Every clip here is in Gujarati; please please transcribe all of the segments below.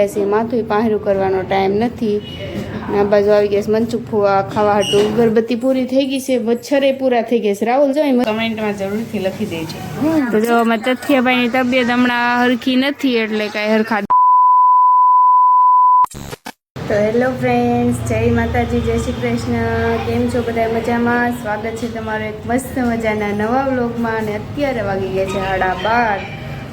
ગયા માથું પાહરું કરવાનો ટાઈમ નથી. આ બાજુ આવી ગયા મનચુક ફુવા ખાવા હાટું અગરબત્તી પૂરી થઈ ગઈ છે. મચ્છરે પૂરા થઈ ગયા છે. રાહુલ જો કમેન્ટમાં જરૂરથી લખી દેજો. તો જો અમે તથ્યભાઈની તબિયત હમણાં હરખી નથી એટલે કાંઈ હરખા તો હેલો ફ્રેન્ડ્સ જય માતાજી જય શ્રી કૃષ્ણ. કેમ છો બધા મજામાં? સ્વાગત છે તમારો એક મસ્ત મજાના નવા વ્લોગમાં. અને અત્યારે વાગી ગયા છે સાડા બાર.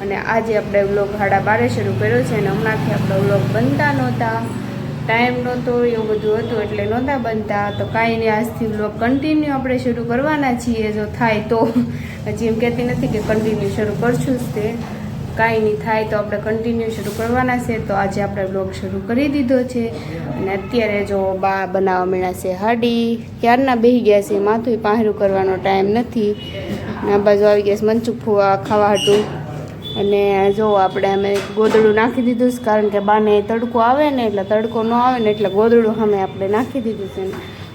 અને આજે આપણે વ્લોગ સાડા બારે શરૂ કર્યો છે અને હમણાંથી આપણો વ્લોગ બનતા નહોતા ટાઈમ નહોતો, એવું બધું હતું એટલે નહોતા બનતા. તો કાંઈ નહીં, આજથી વ્લોગ કન્ટિન્યુ આપણે શરૂ કરવાના છીએ, જો થાય તો. હજી એમ કહેતી નથી કે કન્ટિન્યુ શરૂ કરશું જ તે. કાંઈ નહીં, થાય તો આપણે કન્ટિન્યુ શરૂ કરવાના છે. તો આજે આપણે બ્લોગ શરૂ કરી દીધો છે. અને અત્યારે જો બા બનાવવા મળ્યા હાડી. ક્યારના બેહી ગયા છે? માથું પાહરું કરવાનો ટાઈમ નથી. આ બાજુ આવી ગયા છે મનચુક ફુવા ખાવા હાટું. અને જો આપણે અમે ગોદડું નાખી દીધું છે, કારણ કે બાને તડકો આવે ને એટલે તડકો ન આવે ને એટલે ગોદડું અમે આપણે નાખી દીધું છે.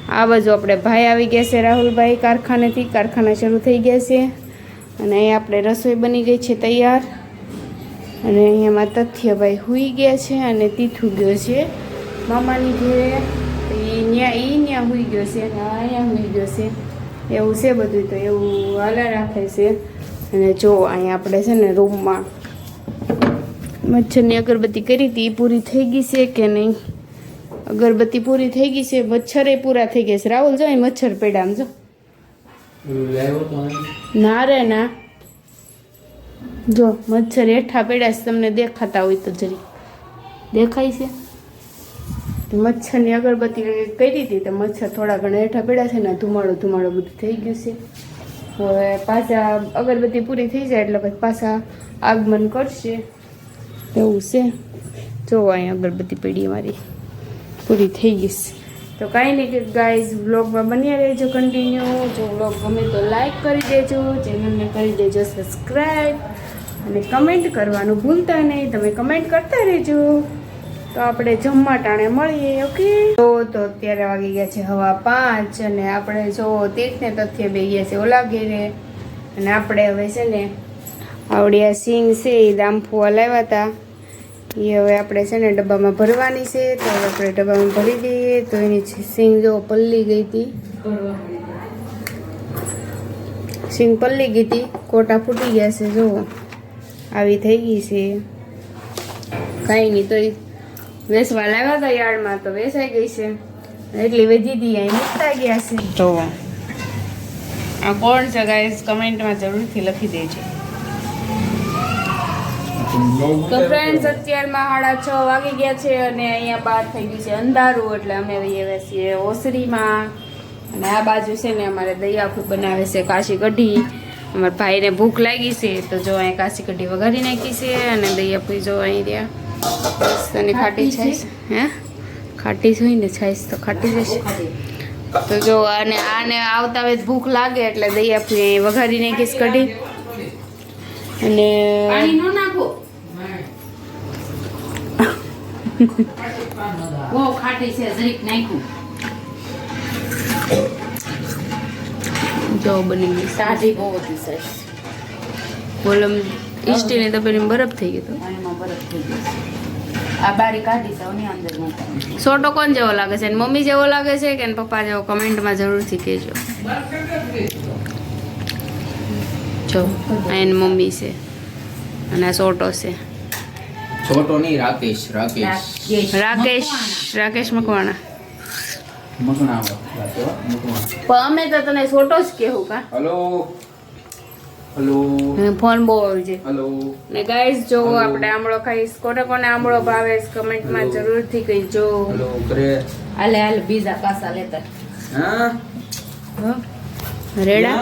આ બાજુ આપણે ભાઈ આવી ગયા છે, રાહુલભાઈ કારખાનેથી. કારખાના શરૂ થઈ ગયા છે. અને અહીં આપણે રસોઈ બની ગઈ છે તૈયાર. અને અહીંયામાં તથ્યભાઈ હુઈ ગયા છે અને તીથું ગયો છે. મામાની ઘેરે. એ ન્યા એ ન્યા હુઈ ગયો છે. અને અહીંયા હુઈ ગયો છે. એવું છે બધું તો, એવું હાલા રાખે છે. અને જો અહીંયા આપણે છે ને રૂમમાં મચ્છરની અગરબત્તી કરી હતી, એ પૂરી થઈ ગઈ છે કે નહીં? અગરબત્તી પૂરી થઈ ગઈ છે, મચ્છરે પૂરા થઈ ગયા છે. રાહુલ, જો મચ્છર આમ, જો. ના રે, ના. જો, મચ્છર હેઠા પડ્યા છે, તમને દેખાતા હોય તો જરી. દેખાય છે? મચ્છરની અગરબત્તી કરી હતી, તો મચ્છર થોડા ઘણા હેઠા પડ્યા છે ને, ધુમાડો ધુમાડો બધું થઈ ગયું છે. પાછા અગરબત્તી પૂરી થઈ જાય એટલે પછી પાછા આગમન કરશે. એવું છે. જો અહીંયા અગરબત્તી પડી મારી પૂરી થઈ ગઈ છે. તો કાંઈ નહીં કે ગાઈઝ વ્લોગમાં બન્યા રહેજો કન્ટિન્યુ જો વ્લોગ ગમે તો લાઈક કરી દેજો ચેનલને કરી દેજો સબસ્ક્રાઈબ અને કમેન્ટ કરવાનું ભૂલતા નહીં. તમે કમેન્ટ કરતા રહેજો. તો આપણે જમવા ટાણે મળીએ, ઓકે? તો તો અત્યારે વાગી ગયા છે હવા પાંચ અને આપણે જો તીર્થને તથ્ય બે ગયા છે ઓલા ઘેરે અને આપણે હવે છે ને આવડિયા સિંગ છે એ દામફુવા લાવ્યા હતા. એ હવે આપણે છે ને ડબ્બામાં ભરવાની છે, તો હવે આપણે ડબ્બામાં ભરી દઈએ. તો એની સિંગ જો પલ્લી ગઈ હતી. સિંગ પલ્લી ગઈ હતી, કોટા ફૂટી ગયા છે જો આવી થઈ ગઈ છે. કાંઈ નહીં તો વેસવા લાવ્યા હતા યાર્ડમાં તો વેસાઈ ગઈ છે. એટલી વેધી દી અહીં મૂકતા ગયા છે. તો આ કોણ છે ગાઈસ કમેન્ટમાં જરૂરથી લખી દેજો. તો ફ્રેન્ડ્સ અત્યારમાં સાડા છ વાગી ગયા છે અને અહીંયા બહાર થઈ ગયું છે અંધારું એટલે અમે વહીએ છીએ ઓસરીમાં. અને આ બાજુ છે ને અમારે દયાફૂ બનાવે છે કાશી કઢી. અમારા ભાઈને ભૂખ લાગી છે તો જો અહીંયા કાશી કઢી વઘારી નાખી છે અને દયાફૂઈ જો અહીં રહ્યા. ખાટી છાઈશ? હે? ખાટી હોય ને છાઈશ તો ખાટી જશે તો જો અને આને આવતા વેત ભૂખ લાગે એટલે દયાફૂઈ અહીં વઘારી નાખીશ કઢી. અને જો બની સાજી બહુ હતી સરસ. ઈસ્ટીની તપેલીમાં બરફ થઈ ગયો એમાં બરફ થઈ ગયો. આ બારી કાઢી છે અંદર નાખવાનું. સોટો કોણ જેવો લાગે છે અને મમ્મી જેવો લાગે છે કે એના પપ્પા જેવો કમેન્ટમાં જરૂરથી કહેજો. જો આ એની મમ્મી છે અને આ સોટો છે. છોટો નહીં રાકેશ રાકેશ. રાકેશ રાકેશ મકવાણા. મકવાણા. પણ અમે તો તને સોટો જ કહેવું કા? Hello hello. ફોન બહુ આવે છે હલો ને ગાઈસ જો આપણે આમળો ખાઈશ. કોને કોને આમળો ભાવે છે કમેન્ટમાં. જરૂરથી કહેજો. હલો કરે હાલે બીજા પાસા લેતા. હા? રેડા?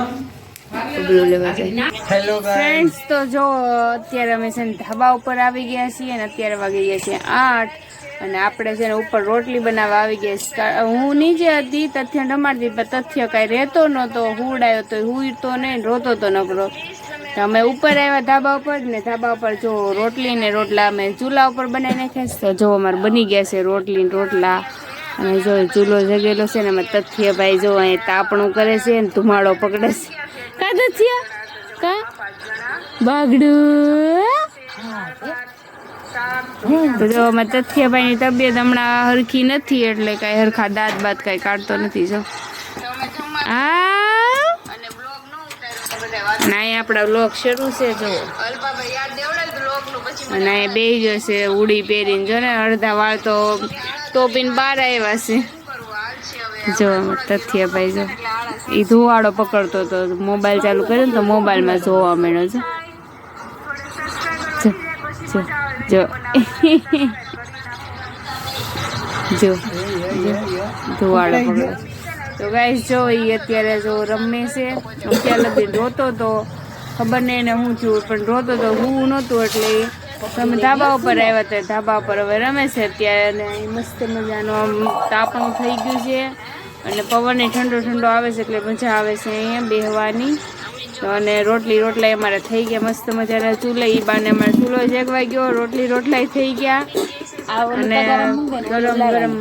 પેલું લેવા જાય. હેલો ફ્રેન્ડ્સ તો જો અત્યારે અમે છે ને ધાબા ઉપર આવી ગયા છીએ અને અત્યારે વાગી ગયા છે આઠ. અને આપણે છે ને ઉપર રોટલી બનાવવા આવી ગયા હું નીચે હતી તથ્ય રમાડતી પણ તથ્ય કાંઈ રહેતો નહોતો હુડાયો તો હુઈતો નહીં રોતો તો નકરો. અમે ઉપર આવ્યા ધાબા ઉપર ને ધાબા ઉપર જો રોટલી ને રોટલા અમે ચૂલા ઉપર બનાવી નાખ્યા તો જો અમારે બની ગયા છે રોટલી ને રોટલા. અને જો ચૂલો જગેલો છે ને અમે તથ્ય ભાઈ જો અહીં તાપણું કરે છે ને ધુમાડો પકડે છે. કા તથ્ય? કા? બાગડું? તો જો અમારે તથ્યભાઈની તબિયત હમણાં હરખી નથી એટલે કાંઈ હરખા દાંત બાત કાંઈ કાઢતો નથી જો. આ ના અહીં આપણા વ્લોગ શરૂ છે જો અને અહીંયા બે જશે ઉડી પહેરીને. જો ને અડધા વાળ તો ટોપીને બહાર આવ્યા છે. જો, તથ્યભાઈ, જો. એ ધુવાડો પકડતો હતો મોબાઈલ ચાલુ કર્યો ને તો મોબાઈલમાં જોવા મળ્યો છે. જો જો જો. ધુવાડો પકડે તો ગાઈસ જો એ અત્યારે જો રમે છે અત્યારે લગી રોતો તો ખબર નહીં એને હું થયું પણ રોતો તો હું નહોતું એટલે તમે ધાબા ઉપર આવ્યા હતા ધાબા ઉપર હવે રમે છે અત્યારે અને મસ્ત મજાનો આમ તાપણું થઈ ગયું છે અને પવન ઠંડો ઠંડો આવે છે એટલે મજા આવે છે અહીંયા બેહવાની. અને રોટલી રોટલા અમારે થઈ ગયા મસ્ત મજાના ચૂલે એ બાને અમારે ચૂલો જેગવાઈ ગયો રોટલી રોટલાય થઈ ગયા. અને ગરમ ગરમ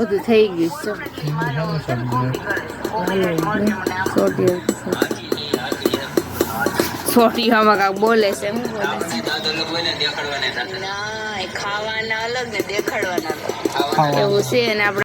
બધું થઈ ગયું છે. સોટી સોટી કાંક બોલે છે શું બોલે છે. ખાવાના અલગ ને દેખાડવાના. એવું છે ને આપણે